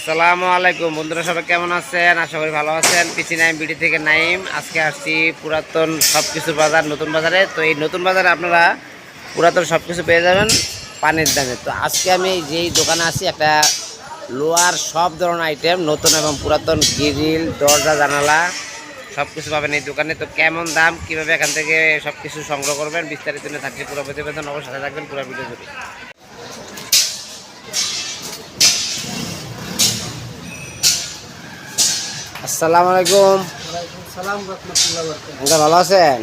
আসসালামু আলাইকুম। বন্ধুরা সবাই কেমন আছেন? আশা করি ভালো আছেন। পিসি নাইম বিডি থেকে নাইম। আজকে আসছি পুরাতন সব কিছু বাজার, নতুন বাজারে। তো এই নতুন বাজারে আপনারা পুরাতন সব কিছু পেয়ে যাবেন পানির দামে। তো আজকে আমি যেই দোকানে আছি, একটা লোহার সব ধরনের আইটেম নতুন এবং পুরাতন গ্রিল, দরজা, জানালা সব কিছু পাবেন এই দোকানে। তো কেমন দাম, কীভাবে এখান থেকে সব কিছু সংগ্রহ করবেন, বিস্তারিত থাকছে পুরো প্রতিবেদন। অবশ্যই থাকবেন, পুরো ভিডিও আসসালামু আলাইকুম। আঙ্কেল ভালো আছেন?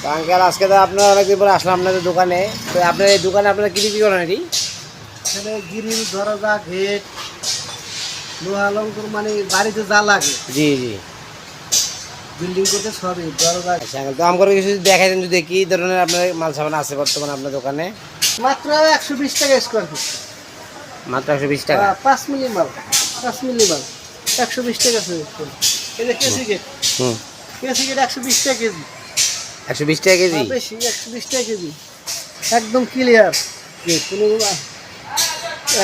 তো আঙ্কেল আজকে তো আপনার অনেকদিন পরে আসলাম আপনাদের দোকানে। তো আপনার এই দোকানে আপনারা কি বিক্রি করেন এটি গিরিল দরজা গেট লোহা লঙ্কর মানে বাড়িতে যা লাগে। জি জি। বিল্ডিং করতে সবই দরজা। আচ্ছা আঙ্কেল তো আমার কিছু দেখাই দেন যদি কি ধরনের আপনার মাল সামান আছে বর্তমানে আপনার দোকানে। মাত্র একশো বিশ টাকা স্কোয়ার ফিট মাত্র একশো বিশ টাকা? পাঁচ মিলি মাল পাঁচ মিলি মাল। একশো বিশ টাকা কেসি গেট হুম। কেসি গেট একশো বিশ টাকা কেজি। একশো বিশ টাকা কেজি? বেশি একশো বিশ টাকা কেজি। একদম ক্লিয়ার কোনো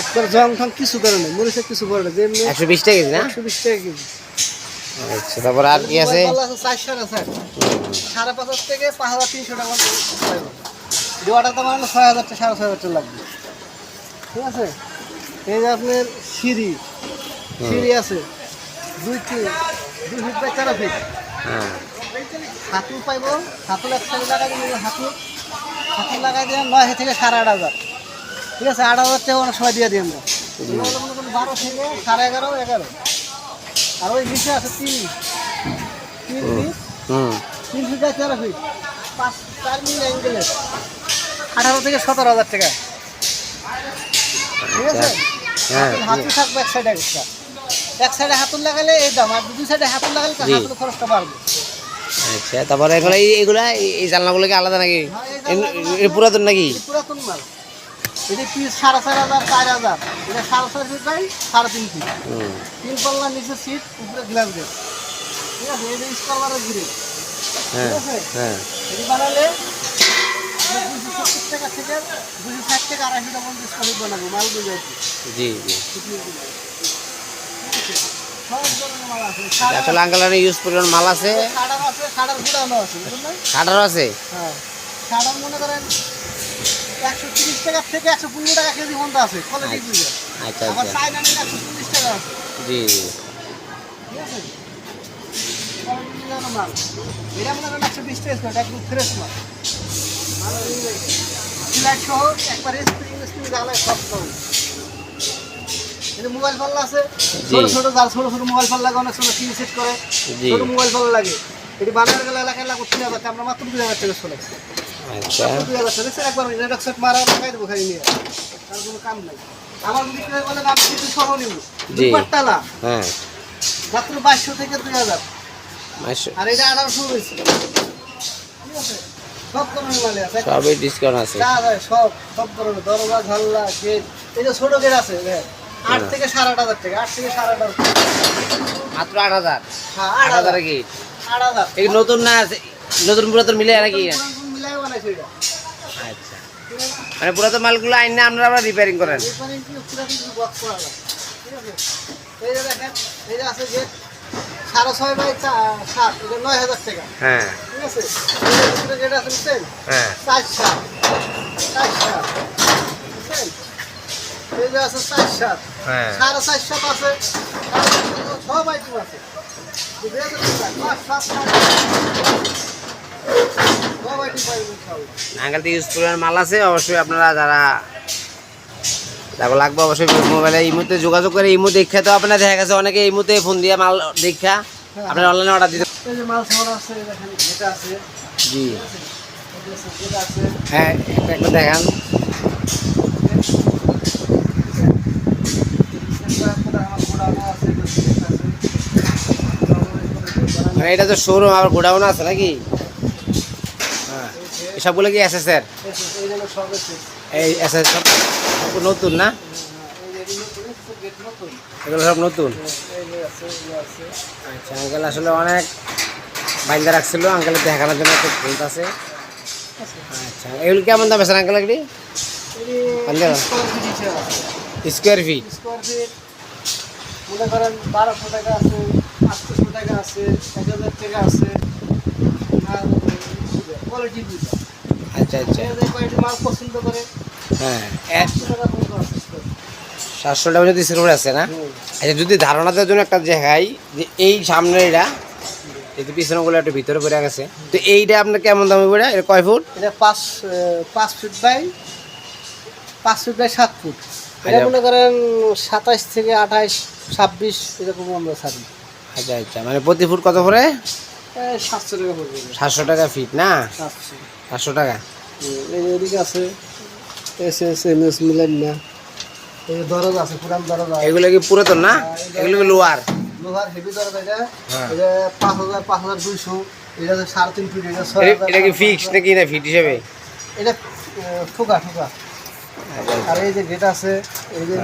একবার জং ঠং কিছু করে না মরিচের কিছু করে না যেমনি একশো বিশ টাকা কেজি না? একশো বিশ টাকা কেজি। আচ্ছা তারপর আর কি আছে? সাড়ে পাঁচ থেকে পাঁচ হাজার তিনশো টাকা দেওয়াটা তো মানে ছয় হাজার সাড়ে ছয় হাজার টাকা লাগবে। ঠিক আছে? এই যে আপনার সিঁড়ি। সিঁড়ি আছে। দুই তিন দুই ফিট বাই চার ফিট হ্যাঁ। হাতুল পাইব হাতুল এক সাইড লাগাই দিলে হাতুল হাতুল লাগাই দিয়ে নয় থেকে সাড়ে আট হাজার। ঠিক আছে আট হাজার টাকা অনেক সময় দিয়ে দিই আমরা। বারো থেকে সাড়ে এগারো এগারো। আর ওই নিচে আছে তিন। তিন ফিট তিন ফিট আর তেরো ফিট পাঁচ চার মিল অ্যাঙ্গেলের আঠারো থেকে সতেরো হাজার টাকা। ঠিক আছে? হ্যাঁ। হাতুল থাকবে এক সাইডে একটা এক সাইডে হাতুল লাগালে এই দাম আর দুই সাইডে হাতুল লাগালে জি। হাতুল খরচটা বাড়বে। আচ্ছা তারপরে এগুলো এই- এগুলা এই- এই জানলাগুলো কি আলাদা নাকি? হ্যাঁ, পুরাতন নাকি? পুরাতন মাল। এটা পিস সাড়ে চার হাজার চার হাজার? এটা সাড়ে চার ফিট বাই সাড়ে তিন ফিট। তিন পাল্লা নিচে সিট উপরে গ্লাস গেট ঠিক আছে এটা স্কলারের হ্যাঁ ঠিক আছে? হ্যাঁ। এটি বানালে দুশো সত্তর টাকা থেকে দুশো ষাট টাকা আড়াইশো টাকা পর্যন্ত স্কোয়ার বানাবো মাল বুঝে জি জি সব ধরনের মাল আছে আসলে আঙ্কেল ইউজ পরিমাণ মাল আছে? আছে হ্যাঁ। মনে করেন একশো তিরিশ টাকা থেকে একশো পনেরো টাকা কেজি পর্যন্ত আছে কোয়ালিটি আচ্ছা আবার আচ্ছা। চাইনা নিলে একশো চল্লিশ টাকা আছে। জি। জি ঠিক আছে? মাল। এটা মনে করেন একশো বিশ টাকা একদম ফ্রেশ মাল। সিলাইট সহ একবার স্প্রিং স্প্রিং জ্বালায় সব সহ এটা মোবাইল পাল্লা আছে। ছোট ছোট ছোট ছোট মোবাইল পাল্লা অনেক সময় সেট করে। ছোট মোবাইল পাল্লা লাগে। এটি বানানোর গেলে এলাকায় লাগবে তিন হাজার আমরা মাত্র দুই হাজার টাকা চলে আচ্ছা। দুই হাজার টাকা একবার নেটওয়ার্ক সেট মারা লাগাই দেবো খালি নিয়ে। তার কোনো কাম নাই। আমার যদি কেউ বলে আমি কিছু সহ দুবার টালা হ্যাঁ। মাত্র বাইশশো থেকে দুই হাজার। আর এটা আঠারোশো হয়েছে। ঠিক আছে? সবই ডিসকাউন্ট আছে। সব সব ধরনের। দরজা ঝাল্লা গেট। এই যে ছোট গেট আছে দেখেন, আট থেকে সাড়ে আট হাজার টাকা আট থেকে সাড়ে আট হাজার টাকা। মাত্র আট হাজার? হ্যাঁ আট হাজার হাজার। কি? আট হাজার। এই নতুন না আছে? নতুন পুরাতন মিলে নাকি মিলাই বানাইছে এটা। আচ্ছা। মানে পুরাতন মালগুলো আইনে আপনারা আবার রিপেয়ারিং করেন? এই যে দেখেন এই যে আছে গেট সাড়ে ছয় বাই সাত এটা নয় হাজার টাকা। হ্যাঁ। ঠিক আছে? যে বুঝছেন? হ্যাঁ। চার সাত। চার সাত বুঝছেন এই যে আছে চার সাত হ্যাঁ। আঙ্কেল পরিমাণ মাল আছে অবশ্যই আপনারা যারা তারপর লাগবে অবশ্যই মোবাইলে এই মুহূর্তে যোগাযোগ করে এই মুহূর্তে দেখা তো আপনার দেখা গেছে অনেকে এই মুহূর্তে ফোন দিয়ে মাল দেখা। আপনার অনলাইনে অর্ডার দিতে এই যে মাল সামান আছে দেখেন এটা আছে। জি। হ্যাঁ একটা দেখান। মানে এটা তো শোরুম আর গোডাউন আছে নাকি? হ্যাঁ। এসবগুলো কি এস এস এর? এই এস এস সব নতুন না? এগুলো সব নতুন? আচ্ছা আঙ্কেল আসলে অনেক বাইন্দা রাখছিল আঙ্কেলের দেখানোর জন্য খুব ফোন আছে। আচ্ছা এগুলো কেমন দাম আছে আঙ্কেল ফিট স্কোয়ার ফিট মনে করেন বারোশো টাকা আছে আটশোশো টাকা আছে এক হাজার টাকা আছে আর কোয়ালিটি বুঝা আচ্ছা আচ্ছা। কোয়ালিটি মাল পছন্দ করে হ্যাঁ একশো টাকা। সাতশো টাকা যদি স্কোয়ার আছে না? আচ্ছা যদি ধারণা দেওয়ার জন্য একটা দেখাই যে এই সামনে এটা যদি পিছনেগুলো একটু ভিতরে পড়ে গেছে তো এইটা আপনার কেমন দাম হবে এটা? কয় ফুট? এটা পাঁচ পাঁচ ফিট বাই পাঁচ ফিট বাই সাত ফুট। এটা আচ্ছা। মনে করেন সাতাইশ থেকে আঠাইশ ছাব্বিশ এরকম আমরা ছাড়ি। আচ্ছা আচ্ছা। মানে প্রতি ফুট কত করে সাতশো টাকা পড়বে সাতশো টাকা ফিট না? সাতশো। টাকা? এদিকে আছে। এস এস এম এস মিলেন না। দরজ আছে পুরান দরজ এগুলো কি পুরাতন না? এগুলো কি লোয়ার লোহার হেভি দরজ এটা। হ্যাঁ। এটা পাঁচ হাজার পাঁচ হাজার দুইশো। এটা সাড়ে তিন ফিট এটা ছয় হাজার এটা কি ফিক্স নাকি না ফিট হিসেবে? এটা ঠোকা ঠোকা। আচ্ছা আর এই যে গেট আছে এই যে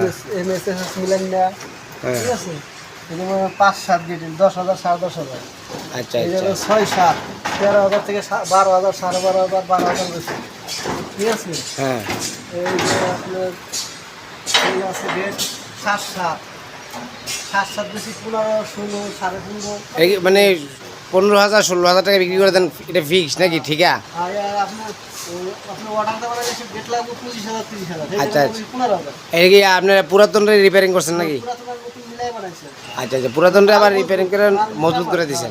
এম এস এস মিলেন না। হ্যাঁ ঠিক আছে? এটা পাঁচ সাত দশ হাজার সাড়ে দশ হাজার। আচ্ছা আচ্ছা। ছয় সাত তেরো হাজার থেকে বারো হাজার সাড়ে বারো হাজার বারো হাজার বেশি। ঠিক আছে? হ্যাঁ। এই আপনার এই আছে গেট সাত সাত। সাত সাত বেশি পনেরো ষোলো সাড়ে পনেরো। মানে পনেরো হাজার ষোলো হাজার টাকা বিক্রি করে দেন এটা ফিক্স নাকি? ঠিকা আচ্ছা, আচ্ছা। এটা কি আপনার পুরাতনটা রিপেয়ারিং করছেন নাকি পুরাতন আর নতুন মিলাই বানাইছে আচ্ছা আচ্ছা পুরাতনটা আবার রিপেয়ারিং করে মজবুত করে দিয়েছেন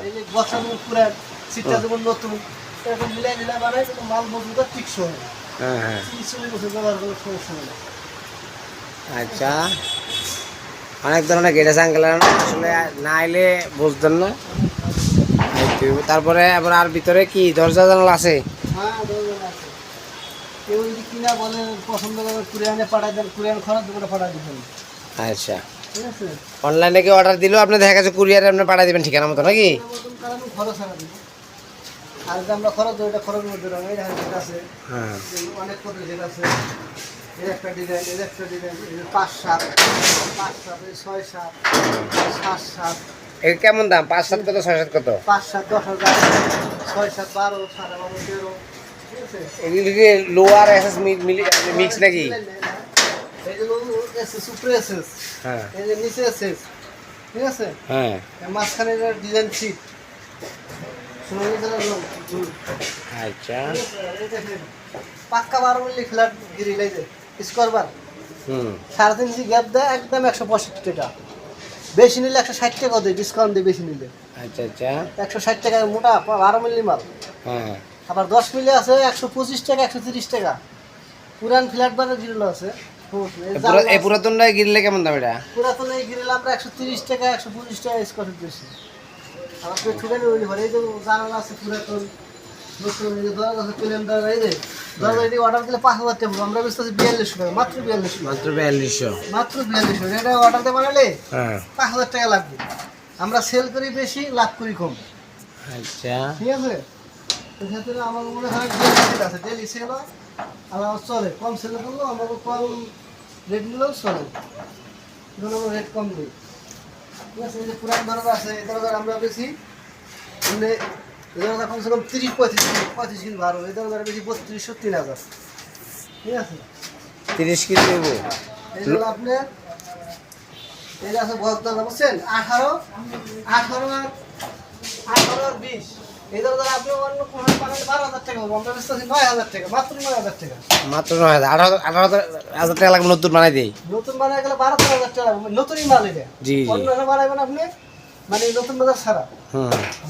সিটটা যেমন নতুন এরকম মিলাই মিলাই বানাই মাল মজবুত আর টিকসো হ্যাঁ হ্যাঁ। বছর ব্যবহার করে সমস্যা আচ্ছা অনেক ধরনের গেট আঙ্কেল আসলে না এলে বুঝতেন না। তারপরে আবার আর ভিতরে কি দরজা জানালা আছে? হ্যাঁ কেউ যদি কিনা বলে পছন্দ করে কুরিয়ানে দেন কুরিয়ান খরচ দুটো দিবেন। আচ্ছা। অনলাইনে কি অর্ডার দিলেও আপনি দেখা গেছে কুরিয়ারে আপনি পাঠিয়ে দেবেন ঠিকানা মতো নাকি? আর আমরা খরচ ওইটা মধ্যে রঙ আছে হ্যাঁ। অনেক কত আছে এর একটা ডিজাইন এর একটা ডিজাইন পাঁচ সাত পাঁচ সাত ছয় সাত সাত সাত। এর কেমন দাম? পাঁচ সাত কত ছয় সাত কত? পাঁচ সাত দশ হাজার ছয় সাত বারো সাড়ে বারো তেরো। এগুলি লোয়ার এসএস মিক্স নাকি? এসএস উপরে এসএস হ্যাঁ। এই যে নিচে এসএস ঠিক আছে? হ্যাঁ। মাঝখানে ডিজাইন সিট। আচ্ছা। পাক্কা বারো ফ্ল্যাট গ্রিল এই যে স্কোয়ার বার হুম। সাড়ে তিন ইঞ্চি গ্যাপ দেয় একদম একশো পঁয়ষট্টি টাকা। বেশি নিলে একশো ষাট টাকা দেয় ডিসকাউন্ট দেয় বেশি নিলে। আচ্ছা আচ্ছা। একশো ষাট টাকা মোটা বারো মিলি। মাল হ্যাঁ। আবার দশ মিলি আছে একশো পঁচিশ টাকা একশো তিরিশ টাকা। পুরান ফ্ল্যাট বারের গ্রিল আছে। এই পুরা- এই পুরাতনটা গিরলে কেমন দাম এটা? পুরাতন এই গ্রিল আমরা একশো তিরিশ টাকা একশো পঁচিশ টাকা স্কোয়ার ফিট বেশি। আমার তো ছুটে নিয়ে ঘরে এই যে জানালা আছে পুরাতন আমরা বানালে হ্যাঁ। আমরা সেল করি বেশি লাভ করি কম। আচ্ছা। ঠিক আছে? আমার মনে হয় আছে ডেলি সেল হয়। আর আমার চলে কম সেল করলেও আমাকে কম রেট নিলেও চলে আমরা রেট কম দিই। ঠিক আছে এই যে পুরান দরজা আছে এই দরজা আমরা বেশি মানে এই কমসে কম তিরিশ পঁয়ত্রিশ কিলো পঁয়ত্রিশ কিলো বারো এই দরজা বেশি বত্রিশশো তিন হাজার। ঠিক আছে? তিরিশ কেজি দেবো এই হলো আপনার এই আছে বক্স দরজা বুঝছেন? আঠারো আঠারো আর আঠারো আর বিশ। আপনি অন্য কোনো বারো হাজার টাকা নয় হাজার টাকা মাত্র নয় হাজার টাকা। মাত্র নয় হাজার। আঠারো আঠারো হাজার টাকা লাগবে নতুন বানাই দিই। নতুন বানায় গেলে বারো তেরো হাজার টাকা লাগবে। নতুনই মাল এটা। জি জি। অন্য বানাবেন আপনি মানে নতুন বাজার ছাড়া।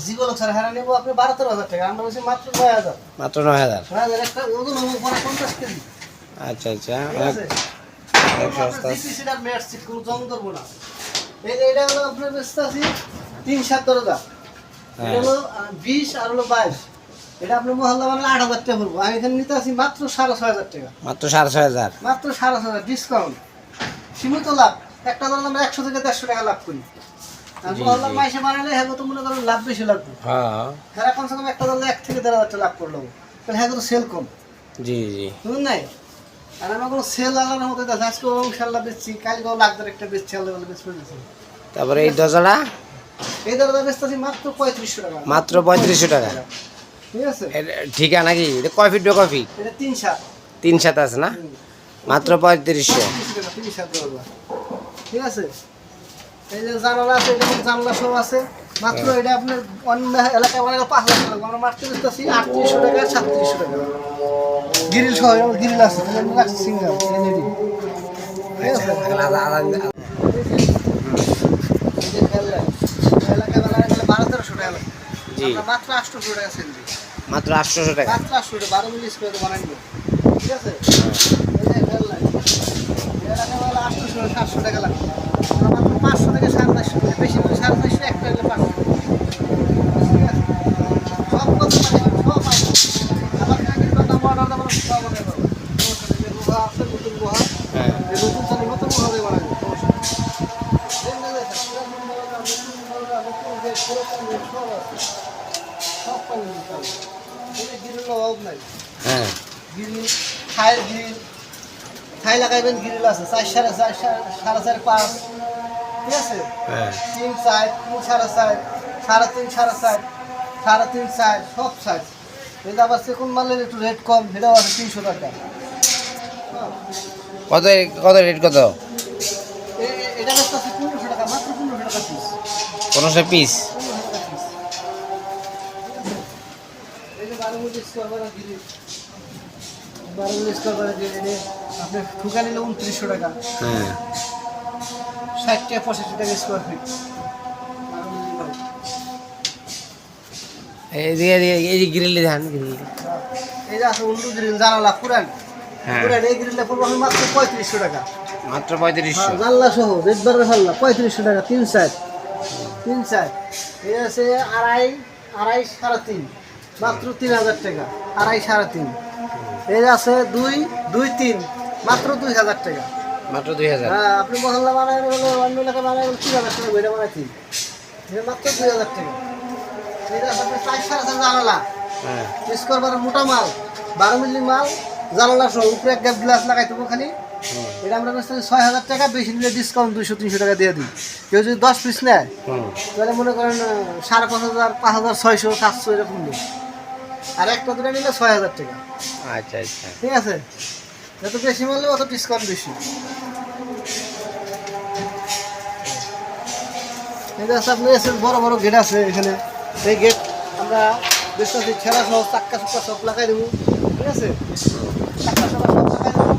জিগোলো ছাড়া হারা নেব আপনি বারো তেরো হাজার টাকা। আমরা বলছি মাত্র নয় হাজার। মাত্র নয় হাজার। নয় হাজার একটা ওজন হব পরে পঞ্চাশ কেজি। আচ্ছা আচ্ছা। আর মেট সিট কোনো জং ধরবো না। এটা হলো আপনার বেচতে আছি তিন সাত দরজা। এটা হলো বিশ আর হলো বাইশ। এটা আপনার মহল্লা মানে আট হাজার টাকা পড়ব। আমি এখানে নিতে আসি মাত্র সাড়ে ছয় হাজার টাকা। মাত্র সাড়ে ছয় হাজার। মাত্র সাড়ে ছয় হাজার ডিসকাউন্ট সীমিত লাভ। একটা দরজা আমরা একশো থেকে দেড়শো টাকা লাভ করি। মহল্লার মাইসে বানালে হ্যাঁ তো মনে করেন লাভ বেশি লাগবে। হ্যাঁ। হ্যাঁ কমসে কম একটা দরজা এক থেকে দেড় হাজার টাকা লাভ করল তাহলে হ্যাঁ তো সেল কম। জি জি। বুঝুন নাই? আর আমার কোনো সেল মতো দেখা আজকে খেলা বেচছি কালকেও লাখদার একটা বেচছি আলাদা বলে বেচতে তারপরে এই দরজাটা এই বেচতেছি মাত্র পঁয়ত্রিশশো টাকা। মাত্র পঁয়ত্রিশশো টাকা? ঠিক আছে? এটা ঠিকা নাকি? এটা কয় ফিট কয় ফিট? এটা তিন সাত। তিন সাত আছে না? মাত্র পঁয়ত্রিশশো। ঠিক আছে? এই যে জানালা আছে এটা জানলা সব আছে। মাত্র এটা আপনার অন্য এলাকায় মানে পাঁচ লাখ টাকা। আমরা মারতে আটত্রিশশো টাকা সাতত্রিশশো টাকা। গিরিল সহ গিরিল আছে রাখছি সিঙ্গেল এলইডি ঠিক আছে? যে খেয়াল রাখ, এলাকায় বানায় গেলে বারো তেরোশো টাকা লাগবে। জি মাত্র আটশোশো টাকা সেল দিই মাত্র আটশোশো টাকা মাত্র আটশো টাকা বারো মিলি স্কোয়ার বানাই নিব ঠিক আছে আটশোশো সাতশো টাকা লাগবে আমরা মাত্র পাঁচশো থেকে সাড়ে চারশো টাকা বেশি করে সাড়ে চারশো একটা হলে পাঁচশো ঠিক আছে সব কত পাবে সব পাবে আমার কাছে কথা মডার দাম সব মনে পাবো গুহা আছে নতুন গুহা হ্যাঁ এই নতুন চালে নতুন গুহা দিয়ে বানাবে সমস্যা নেই। এই যে দেখেন, পুরাতন গুহা, নতুন গেট, পুরাতন গেট, সব আছে। সব পাবেন ইনশাআল্লাহ। এই যে গ্রিলের অভাব নাই। হ্যাঁ। গ্রিল থাইয়ের গ্রিল থাই লাগাইবেন গ্রিল আছে। চার সাড়ে চার সাড়ে সাড়ে চার পাঁচ। ঠিক আছে? হ্যাঁ। তিন চার তিন সাড়ে চার সাড়ে তিন সাড়ে চার সাড়ে তিন চার সব সাইজ এটা আবার সেকুন মালের একটু রেট কম সেটাও আছে তিনশো টাকা। কত কত রেট কত? এটা আপনি ঠুকা নিলে উনত্রিশশো টাকা হ্যাঁ। ষাট টাকা স্কোয়ার ফিট এদিকে এই যে গ্রিল ধান গ্রিল এই যে আছে গ্রিল জানালা পুরান হ্যাঁ। পুরান এই গ্রিলটা পড়ব আমি মাত্র পঁয়ত্রিশশো টাকা। মাত্র পঁয়ত্রিশশো। হ্যাঁ, জানলা সহ রেড বারের জানলা পঁয়ত্রিশশো টাকা তিন সাইড তিন সাইড এই আছে আড়াই আড়াই সাড়ে তিন। মাত্র তিন হাজার টাকা। আড়াই সাড়ে তিন। এই আছে দুই দুই তিন। মাত্র দুই হাজার টাকা। মাত্র দুই হাজার। হ্যাঁ আপনি মহল্লা বানায় বলে অন্য এলাকা বানায় বলে তিন হাজার টাকা বইটা বানাইছি মাত্র দুই হাজার টাকা। এটা আছে আপনার চার সাড়ে চার জানালা। হ্যাঁ। স্কোয়ার বারো মোটা মাল বারো মিলি মাল জানালা সহ উপরে এক গ্যাপ গ্লাস লাগাই দেবো খালি। এটা আমরা বেচতে ছয় হাজার টাকা বেশি নিলে ডিসকাউন্ট দুইশো তিনশো টাকা দিয়ে দিই। কেউ যদি দশ পিস নেয় তাহলে মনে করেন সাড়ে পাঁচ হাজার পাঁচ হাজার ছয়শো সাতশো এরকম দিই আর একটা দুটো নিলে ছয় হাজার টাকা। আচ্ছা আচ্ছা। ঠিক আছে? যত বেশি মারলে অত ডিসকাউন্ট বেশি। এটা আছে আপনার এসে বড় বড় গেট আছে এখানে। এই গেট আমরা বেশি আছি ছেঁড়া সহ চাক্কা চুক্কা সব লাগাই দেবো। ঠিক আছে চাক্কা চুক্কা সব লাগাই দেবো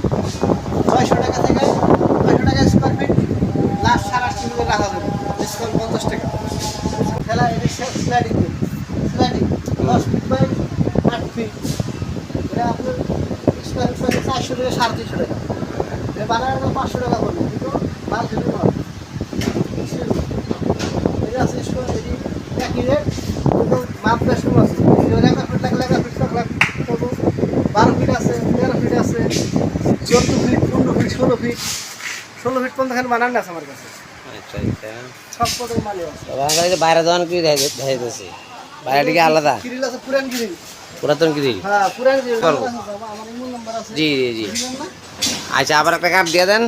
ছয়শো টাকা থেকে ছয়শো টাকা স্কোয়ার ফিট লাস্ট সাড়ে আটশো টাকা রাখা যাবে ডিসকাউন্ট পঞ্চাশ টাকা খেলা এটা স্লাইডিং স্লাইডিং দশ ফিট বাই আট ফিট এটা আপনার স্কোয়ার চারশো থেকে সাড়ে তিনশো টাকা এটা বানানোর পাঁচশো টাকা। পড়বে কিন্তু মাল কিন্তু নয় এটা আছে এটি একই রেট মাপ বেশ আছে একা ফিট লাগলে একা ফিট লাগলে বারো ফিট আছে তেরো ফিট আছে চোদ্দ ফিট পনেরো ফিট ষোলো ফিট ষোলো ফিট পর্যন্ত এখানে বানান আছে আমার কাছে আচ্ছা আমাকে বাইরে দোকান কি দেখাইতেছি বাইরে কি আলাদা? পুরাতন হ্যাঁ ইমো নাম্বার আছে জি জি জি। আচ্ছা আবার একটা কাপ দিয়ে দেন।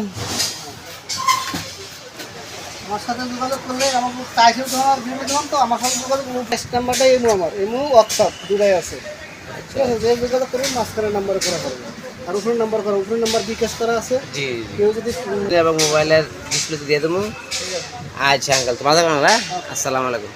আমার সাথে যোগাযোগ করলে আমার টাইসের তোমার ভিডিও দিলাম তো আমার সাথে যোগাযোগ টেস্ট নাম্বারটা এমু আমার এমু হোয়াটসঅ্যাপ দুটাই আছে। ঠিক আছে যে যোগাযোগ করুন মাঝখানে নাম্বারে করা হবে আর উপরে নাম্বার করো উপরে নাম্বার বিকাশ করা আছে। জি কেউ যদি এবং মোবাইলের ডিসপ্লেতে দিয়ে দেবো। আচ্ছা আঙ্কাল তোমাদের আসসালামু আলাইকুম।